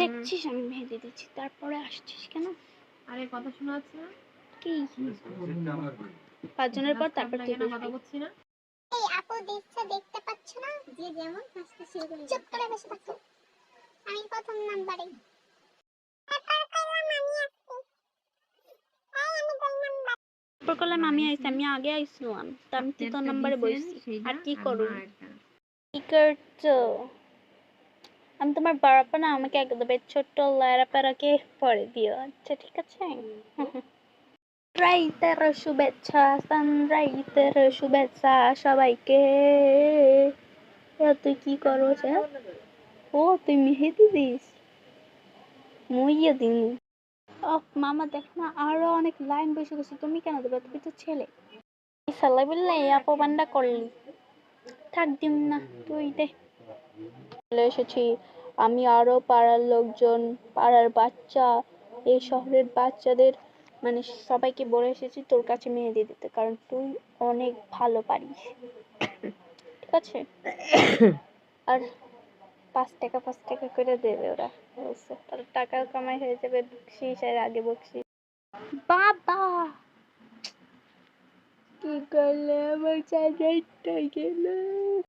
দেখছিস আমি মেহেদি দিচ্ছি। তারপরে আসছিস কেন? আরে কথা শোনা যাচ্ছে না? কি পাঁচজনের পর তারপর তুই কথা বসবি। বলছি না? এই আপু দিচ্ছে দেখতে পাচ্ছ না? যে যেমন হাসতে শুরু করে চুপ করে বসে থাকো। আমি প্রথম নাম্বারে। তারপর করলাম আমি আগে আইছিলাম। তা আমি নম্বরে বসছি। আর কি করুন কি করছ? আমি তোমার বাড়াপা না আমাকে একদম ছোট্ট লায়রা প্যারাকে পরে দিও। আচ্ছা ঠিক আছে? রাইতের শুভেচ্ছা সানরাইতের শুভেচ্ছা সবাইকে। তুই কি করো ও তুই মেহেদি দিস? মুইয়ে দিন ও মামা দেখ না আরও অনেক লাইন বসে গেছে। তুমি কেন দেবে? তুমি তো ছেলে। সাল্লাই বললে অপমানটা করলি। থাক দিম না তুই দে। চলে এসেছি। আমি আরও পাড়ার লোকজন, পাড়ার বাচ্চা, এই শহরের বাচ্চাদের মানে সবাইকে বলে এসেছি তোর কাছে মেহেদি দিতে, কারণ তুই অনেক ভালো পারিস। ঠিক আছে? আর পাঁচ টাকা পাঁচ টাকা করে দেবে ওরা। তার টাকা কামাই হয়ে যাবে, বকশিস আর আগে বকশিস। বাবা! কি করলে আমার চার্জারটা গেল?